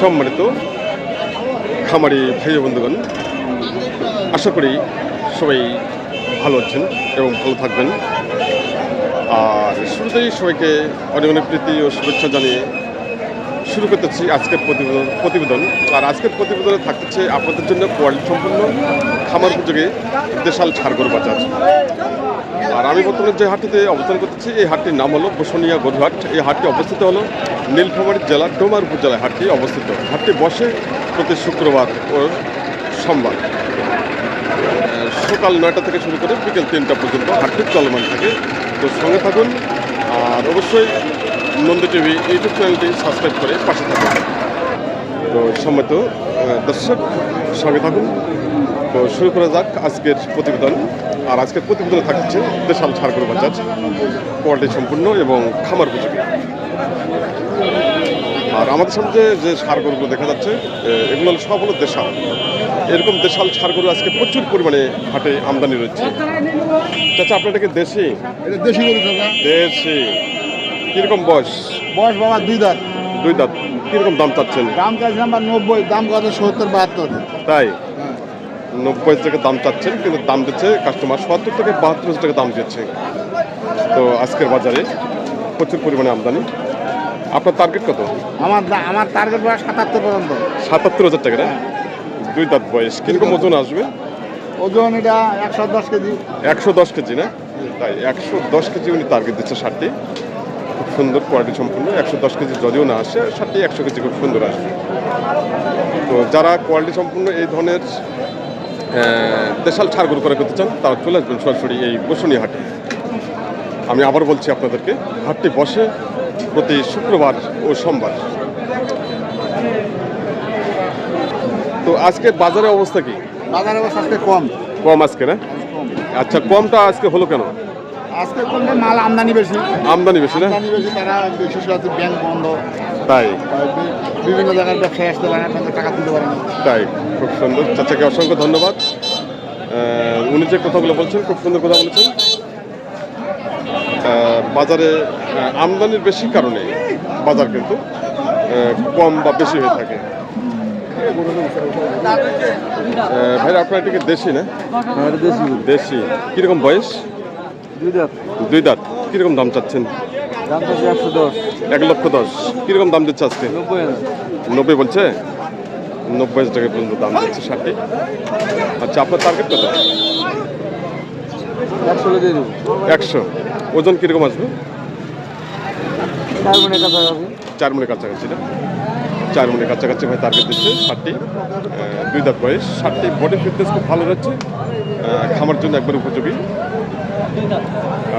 সম্মানিত খামারি ভাই বন্ধুগণ, আশা করি সবাই ভালো আছেন এবং ভালো থাকবেন। আর শুরুতেই সবাইকে অনেক অনেক প্রীতি ও শুভেচ্ছা জানিয়ে শুরু করতেছি আজকের প্রতিবেদন প্রতিবেদন। আর আজকের প্রতিবেদনে থাকতেছে আপনাদের জন্য কোয়ালিটি সম্পন্ন, খামার উপযোগী দেশাল ছাড় ছাড়গর বাজার। আর আমি বর্তমানে যে হাটটিতে অবস্থান করতেছি, এই হাটটির নাম হলো বসুনিয়া গরুহাট। এই হাটটি অবস্থিত হলো নীলফামারী জেলার ডোমার উপজেলায় হাটটি অবস্থিত। হাটটি বসে প্রতি শুক্রবার ও সোমবার। সকাল নয়টা থেকে শুরু করে বিকেল তিনটা পর্যন্ত হাটটি চলমান থাকে। তো সঙ্গে থাকুন। আর অবশ্যই নন্দী টিভি ইউটিউব চ্যানেলটি সাবস্ক্রাইব করে পাশে থাকুন। তো সম্মত দর্শক সঙ্গে থাকুন। তো শুরু করা যাক আজকের প্রতিবেদন। আর আজকের প্রতিবেদনে থাকছে দেশাল ছাড়গুলো বাজার কোয়ালিটি সম্পূর্ণ এবং খামার উপযোগী। আর আমাদের সামনে যে- সারগরুগুলো দেখা যাচ্ছে এগুলো হলো সব হলো দেশাল। এরকম দেশাল সারগরু আজকে প্রচুর পরিমাণে হাটে আমদানি রয়েছে। চাচা আপনার এটাকে দেশি? দেশি দেশি। কীরকম বয়স? বয়স বাবা দুই দাঁত। দুই দাঁত। কীরকম দাম চাচ্ছেন? দাম চাইছে আমার নব্বই দাম কত? সত্তর বাহাত্তর। তাই? হ্যাঁ। নব্বই টাকা দাম চাচ্ছেন কিন্তু দাম দিচ্ছে কাস্টমার সত্তর থেকে বাহাত্তর টাকা দাম দিচ্ছে। তো আজকের বাজারে প্রচুর পরিমাণে আমদানি। আপনার টার্গেট কত? আমার আমার টার্গেট বয়স সাতাত্তর পর্যন্ত। সাতাত্তর হাজার টাকা না? দুই দাঁত বয়স। কীরকম ওজন আসবে? ওজন এটা একশো দশ কেজি। একশো দশ কেজি না? তাই একশো দশ কেজি উনি টার্গেট দিচ্ছে ষাটটি। সুন্দর কোয়ালিটি সম্পূর্ণ একশো দশ কেজি যদিও না আসে ষাটটি একশো কেজি খুব সুন্দর আসবে। তো যারা কোয়ালিটি সম্পূর্ণ এই ধরনের দেশাল ছাড়গুলো করে করতে চান তারা চলে আসবেন সরাসরি এই বসুনি হাটে। আমি আবার বলছি আপনাদেরকে হাটটি বসে প্রতি শুক্রবার ও সোমবার। তো আজকে বাজারের অবস্থা কি? বাজারে অবস্থা আজকে কম। কম আজকে না? আচ্ছা কমটা আজকে হলো কেন? আজকে কমলে মাল আমদানি বেশি। আমদানি বেশি না? আমদানি বেশি তারা বিশেষ করে ব্যাংক বন্ধ। তাই? বিভিন্ন জায়গার ব্যবসায় আসতে পারে না টাকা তুলতে পারে না। তাই খুব সুন্দর। চাচাকে অসংখ্য ধন্যবাদ। উনি যে কথাগুলো বলছেন খুব সুন্দর কথা বলেছেন। বাজারে আমদানির বেশি কারণে বাজার কিন্তু কম বা বেশি হয়ে থাকে। ভাই আপনার এটাকে দেশি না? দেশি। দেশি। কীরকম বয়স? দুই দাঁত। কীরকম দাম চাচ্ছেন? এক লক্ষ দশ। কীরকম দাম দিচ্ছে আজকে? নব্বই বলছে? নব্বই হাজার টাকা পর্যন্ত দাম দিচ্ছে ষাটটি আচ্ছা আপনার টার্গেট কত? একশো ওজন কীরকম আসবে? চার মনে কাছাকাছি। চার কাছাকাছি না? চার মনে কাছাকাছি ভাই টার্গেট দিচ্ছে ষাটটি দুই দাঁত বয়স। ষাটটি বডি ফিটনেস খুব ভালো আহ, খামার জন্য একবার উপযোগী।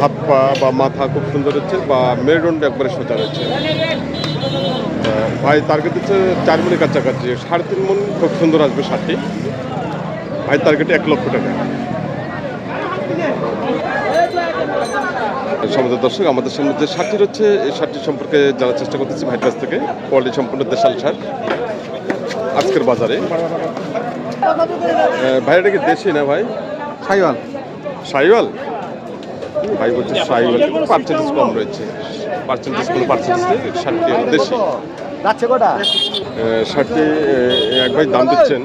হাত পা বা মাথা খুব সুন্দর হচ্ছে বা মেরুদণ্ড একবারে সোজা রয়েছে। ভাই টার্গেট দিচ্ছে চার মনে কাছাকাছি সাড়ে তিন মন খুব সুন্দর আসবে ষাটটি। ভাই টার্গেট এক লক্ষ টাকা। সমাজের দর্শক আমাদের সামনে যে শার্টটি রয়েছে এই শার্টটি সম্পর্কে জানার চেষ্টা করতেছি ভাইয়ের কাছ থেকে। কোয়ালিটি সম্পূর্ণ দেশাল শার্ট আজকের বাজারে। ভাই এটা কি দেশি না ভাই? সাইওয়াল। সাইওয়াল? ভাই বলছে সাইওয়াল পার্সেন্টেজ কম রয়েছে। পার্সেন্টেজ কোনো পার্সেন্টেজ হলো দেশি যাচ্ছে কটা? আহ, এক ভাই দাম দিচ্ছেন।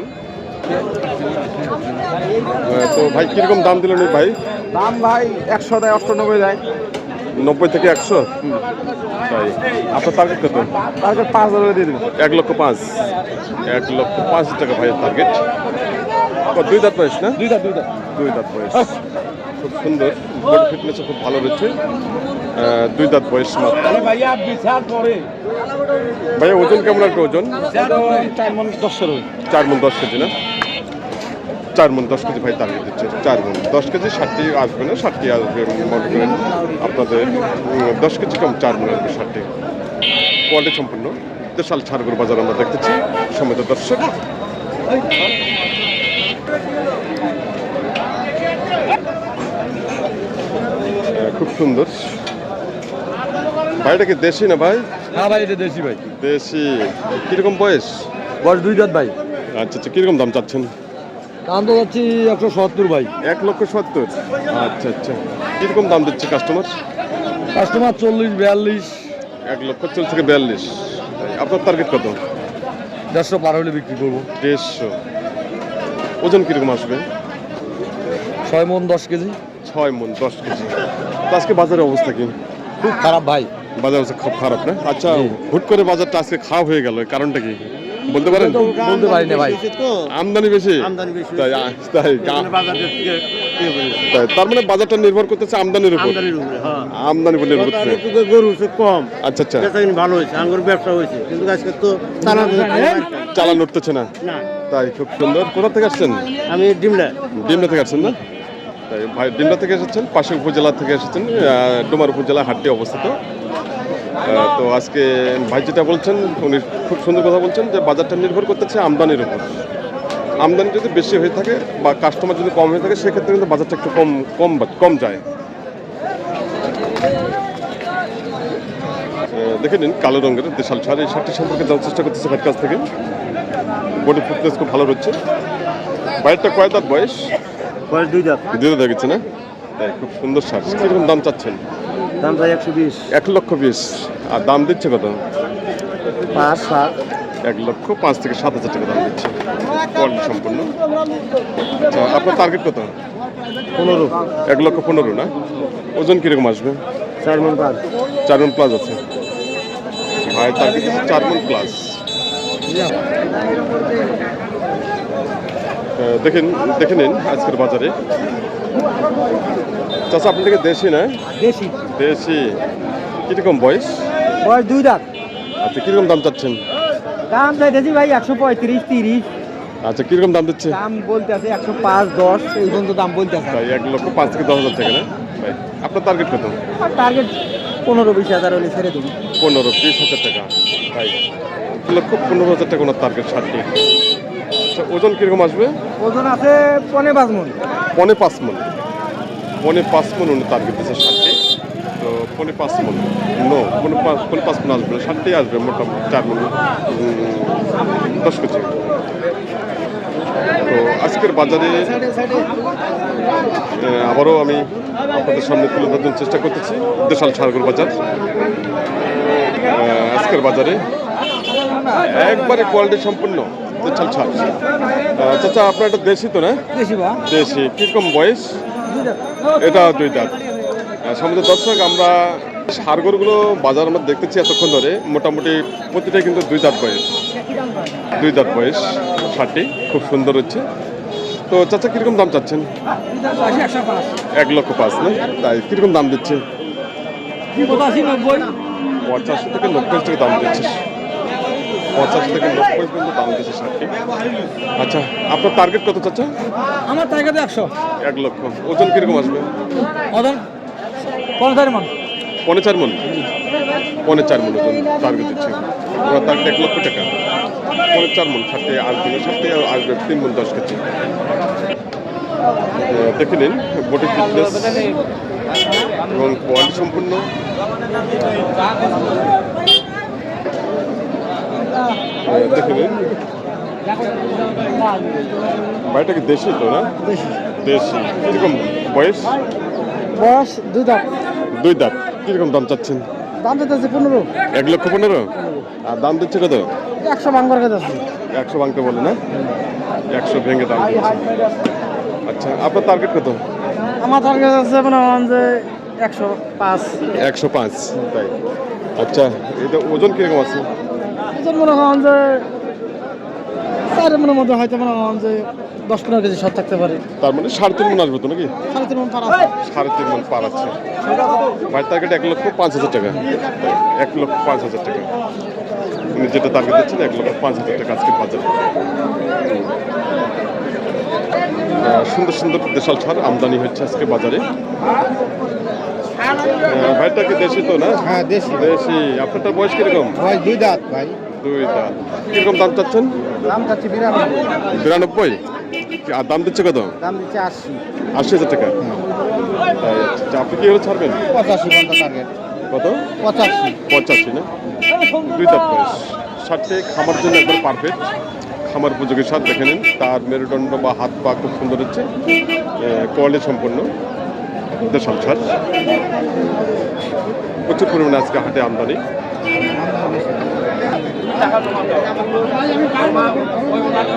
তো ভাই কীরকম দাম দিলেন ওই ভাই? দাম ভাই একশো দেয় অষ্টানব্বই দেয়। নব্বই থেকে একশো? তাই আপনার টার্গেট কত? তারপর পাঁচ হাজার দিয়ে দেবেন। এক লক্ষ পাঁচ। এক লক্ষ পাঁচ হাজার টাকা ভাইয়ের টার্গেট দুই দাঁত বয়স না? দুইটা দুইটা দুই দাঁত। বয়স। খুব সুন্দর বডি ফিটনেসও খুব ভালো রয়েছে। দুই দাঁত বয়স ভাইয়া, ওজন কেমন আসবে ওজন? চার মন দশশো চার দশ কেজি না? চার মন দশ কেজি ভাই টার্গেট দিচ্ছে। চার মন দশ কেজি ষাটটি আসবে না ষাটটি আসবে মনে করেন আপনাদের। দশ কেজি কম, চার মন আসবে ষাটটি কোয়ালিটি সম্পূর্ণ। দেশাল ছাড়গুর বাজার আমরা দেখতেছি। সমিত দর্শক। খুব সুন্দর। ভাইটা কি দেশি না ভাই? হ্যাঁ ভাই এটা দেশি ভাই। দেশি। কীরকম বয়স? বয়স দুই দাঁত ভাই। আচ্ছা আচ্ছা কীরকম দাম চাচ্ছেন? দাম তো যাচ্ছি একশো সত্তর ভাই। এক লক্ষ সত্তর। আচ্ছা আচ্ছা। কীরকম দাম দিচ্ছে কাস্টমার কাস্টমার চল্লিশ বিয়াল্লিশ। এক লক্ষ চল্লিশ থেকে বিয়াল্লিশ। আপনার টার্গেট কত? দেড়শো পার হলে বিক্রি করব। দেড়শো। ওজন কীরকম আসবে? ছয় মন দশ কেজি। ছয় মন দশ কেজি। তো আজকে বাজারের অবস্থা কি? খুব খারাপ ভাই। বাজার অবস্থা খুব খারাপ না? আচ্ছা হুট করে বাজারটা আজকে খারাপ হয়ে গেল কারণটা কি? বলতে পারেন? বলতে পারি না ভাই। আমদানি বেশি? আমদানি বেশি তাই দিচ্ছে। তাই তার মানে বাজারটা নির্ভর করতেছে আমদানির উপর। আমদানির উপরে হ্যাঁ। উপর নির্ভর করতেছে। গরু কম। আচ্ছা আচ্ছা। ভালো হয়েছে আঙ্গুর ব্যবসা হয়েছে। কিন্তু আজকে তো চালান চালান উঠতেছে না। না। তাই খুব সুন্দর। কোথা থেকে আসছেন? আমি ডিমলা ডিমলা থেকে আসছেন না? ভাই ডিমলা থেকে এসেছেন পাশে উপজেলা থেকে এসেছেন ডোমার উপজেলা হাটটি অবস্থিত। তো আজকে ভাই যেটা বলছেন, উনি খুব সুন্দর কথা বলছেন যে বাজারটা নির্ভর করতেছে আমদানির উপর। আমদানি যদি বেশি হয়ে থাকে বা কাস্টমার যদি কম হয়ে থাকে, সেক্ষেত্রে কিন্তু বাজারটা একটু কম কম কম যায়। দেখে নিন, কালো রঙের দেশাল ছাড় এই শার্টটি সম্পর্কে জানার চেষ্টা করতেছে ভাইয়ের কাছ থেকে। বডি ফিটনেস খুব ভালো রয়েছে। বাইরটা কয় বয়স? বয়স দুই দাঁত। দিতে দেখেছে না? খুব সুন্দর শার্ট। কীরকম দাম চাচ্ছেন? দাম চাই একশো বিশ। এক লক্ষ বিশ। আর দাম দিচ্ছে কত? পাঁচ সাত। এক লক্ষ পাঁচ থেকে সাত হাজার টাকা দাম দিচ্ছে। কোয়ালিটি সম্পূর্ণ আচ্ছা আপনার টার্গেট কত? পনেরো। এক লক্ষ পনেরো না? ওজন কীরকম আসবে? চার মন পাঁচ। চার মন প্লাস আছে। ভাই টার্গেট আছে চার মন প্লাস দেখেন দেখে নিন আজকের বাজারে। চাষা আপনার থেকে দেশি না? বেশি দেশি। কীরকম বয়স? বয়স দুই দাঁত। আচ্ছা কীরকম দাম চাচ্ছেন? দাম চাই চাইতেছি ভাই একশো পঁয়ত্রিশ তিরিশ। আচ্ছা কীরকম দাম দিচ্ছে? দাম বলতে আছে একশো পাঁচ দশ এই পর্যন্ত দাম বলতে আছে। ভাই এক লক্ষ পাঁচ থেকে দশ হাজার টাকা না? ভাই আপনার টার্গেট কত? টার্গেট পনেরো বিশ হাজার হলে ছেড়ে দেবো। পনেরো বিশ হাজার টাকা। ভাই এক লক্ষ পনেরো হাজার টাকা ওনার টার্গেট ষাটটি আচ্ছা ওজন কীরকম আসবে? ওজন আছে পনে পাঁচ মন। পনে পাঁচ মন। পনে পাঁচ মন উনি টার্গেট দিচ্ছে ষাটটি তো পনে পাঁচ মন। নো পনে পাঁচ পনে পাঁচ মন আসবে ষাটটি আসবে মোটামুটি চার মন। দশ কেজি। তো আজকের বাজারে আবারও আমি আপনাদের সামনে তুলে ধরার জন্য চেষ্টা করতেছি। দেশাল সারগুর বাজার। আজকের বাজারে একবারে কোয়ালিটি সম্পূর্ণ। দেশাল ছাড় চাচা আপনার একটা দেশি তো না? দেশি কীরকম বয়স? এটা দুই দাঁত। সম্মানিত দর্শক আমরা সারগরগুলো বাজার আমরা দেখতেছি এতক্ষণ ধরে। মোটামুটি প্রতিটাই কিন্তু দুই দাঁত বয়স। দুই দাঁত বয়স। ষাটটি খুব সুন্দর হচ্ছে। তো চাচা কীরকম দাম চাচ্ছেন? এক লক্ষ পাঁচ না? তাই কীরকম দাম দিচ্ছে? পঁচাশি থেকে নব্বই টাকা দাম দিচ্ছে। পঁচাশি থেকে নব্বই পর্যন্ত দাম ষাটটি আচ্ছা আপনার টার্গেট কত চাচা? আমার টার্গেট একশো। এক লক্ষ। ওজন কীরকম আসবে? ওজন পঞ্চাশ মন। পনে চার মন? পনে চার মন ওজন টার্গেট দিচ্ছে। ওরা টার্গেট এক লক্ষ টাকা। পনে চার মন ষাটে আসবে ষাটে আসবে তিন মন দশ কেজি। দেখে নিন বডি ফিটনেস এবং কোয়ালিটি সম্পূর্ণ দেখে। বাড়িটা কি দেশি তো না? দেশি। কীরকম বয়স? বয়স দুই দাঁত। দুই দাঁত। কীরকম দাম চাচ্ছেন? দাম দিতেছে পনেরো। এক লক্ষ পনেরো? আর দাম দিচ্ছে কত? একশো কাছে আছে। একশো ভাঙতে বলে না? একশো ভেঙে দাম আচ্ছা আপনার টার্গেট কত? আমার টার্গেট আছে মনে হয় যে একশো পাঁচ। একশো পাঁচ তাই। আচ্ছা এটা ওজন কীরকম আছে? ওজন মনে হয় যে চার মনের মধ্যে হয়তো মনে হয় যে দশ পনেরো কেজি সব থাকতে পারে। তার মানে সাড়ে তিন মন আসবে তো নাকি? সাড়ে তিন মন পার আছে। সাড়ে তিন মন পার আছে। ভাই টার্গেট এক লক্ষ পাঁচ হাজার টাকা। এক লক্ষ পাঁচ হাজার টাকা। উনি যেটা টার্গেট দিচ্ছেন এক লক্ষ পাঁচ হাজার টাকা আজকের বাজারে। সুন্দর সুন্দর দেশাল ছাড় আমদানি হচ্ছে আজকে বাজারে। ভাইটাকে দেশি তো না? হ্যাঁ দেশি। দেশি। আপনারটা বয়স কীরকম? ভাই দুই দাঁত ভাই। দুই দাঁত কীরকম দাম চাচ্ছেন? দাম চাচ্ছি বিরানব্বই। বিরানব্বই? আর দাম দিচ্ছে কত? দাম দিচ্ছে আশি। আশি হাজার টাকা। আচ্ছা, আপনি কি হলে ছাড়বেন? পঁচাশি টার্গেট কত? পঁচাশি। পঁচাশি না? দুই দাঁত বয়স ষাটটি খামার জন্য একবার পারফেক্ট খামার উপযোগী স্বাদ দেখে নিন। তার মেরুদণ্ড বা হাত পা খুব সুন্দর হচ্ছে। কোয়ালিটি সম্পন্ন। দেশাল ছাড় প্রচুর পরিমাণে আজকে হাটে আমদানি।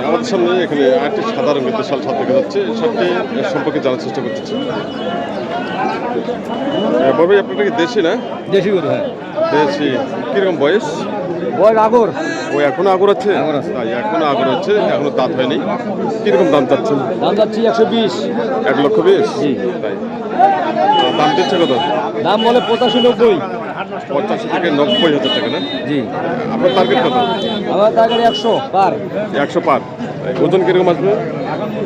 আমাদের সামনে এখানে আরেকটি সাদা রঙের বিশাল সাপ দেখা যাচ্ছে। এই সম্পর্কে জানার চেষ্টা করতেছি। বাবু আপনার কি দেশি না? দেশি গরু হ্যাঁ। দেশি। কীরকম বয়স? বয় আগর। ও এখনও আগর আছে। তাই এখনও আগর আছে এখনও দাঁত হয়নি। কীরকম দাম চাচ্ছেন? দাম চাচ্ছি একশো বিশ। এক লক্ষ বিশ। তাই। দাম দিচ্ছে কত? দাম বলে পঁচাশি নব্বই। পঞ্চাশ থেকে নব্বই হাজার টাকা না? জি। আপনার টার্গেট কত? আমার টার্গেট একশো পার। একশো পার। ওজন কীরকম আসবে?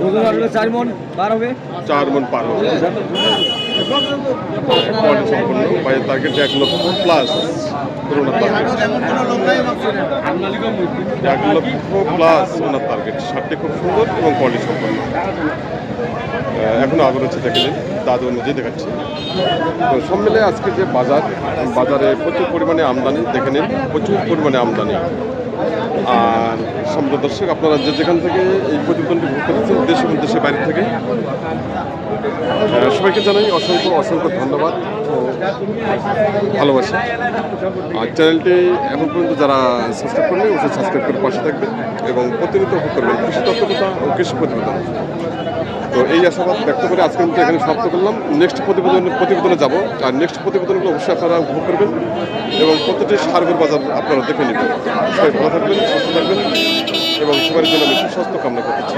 ওজন আসলে চার মন পার হবে। চার মন পার হবে। টার্গেট এক লক্ষ প্লাস টার্গেট এক লক্ষ প্লাস ওনার টার্গেট শার্টটি খুব সুন্দর এবং কোয়ালিটি সম্পূর্ণ আহ, এখনও আগর হচ্ছে দেখে নিন দাদু অনুযায়ী দেখাচ্ছি। তো সব মিলে আজকে যে বাজার বাজারে প্রচুর পরিমাণে আমদানি দেখে নিন প্রচুর পরিমাণে আমদানি। আর সমৃদ্ধ দর্শক আপনারা যে যেখান থেকে এই প্রতিবেদনটি ভোগ করেছেন দেশ এবং দেশের বাইরে থেকে সবাইকে জানাই অসংখ্য অসংখ্য ধন্যবাদ ভালোবাসা। আর চ্যানেলটি এখন পর্যন্ত যারা সাবস্ক্রাইব করবে অবশ্যই সাবস্ক্রাইব করে পাশে থাকবে এবং প্রতিনিয়ত করবেন। কৃষি তত্ত্বকতা ও কৃষি প্রতিবেদন। তো এই আশাবাদ ব্যক্ত করে আজকে কিন্তু এখানে সমাপ্ত করলাম। নেক্সট প্রতিবেদন প্রতিবেদনে যাব। আর নেক্সট প্রতিবেদনগুলো অবশ্যই আপনারা উপভোগ করবেন এবং প্রতিটি সার্গের বাজার আপনারা দেখে নেবেন সবাই ভালো থাকবেন, সুস্থ থাকবেন এবং সবার জন্য আমি সুস্বাস্থ্য কামনা করতেছি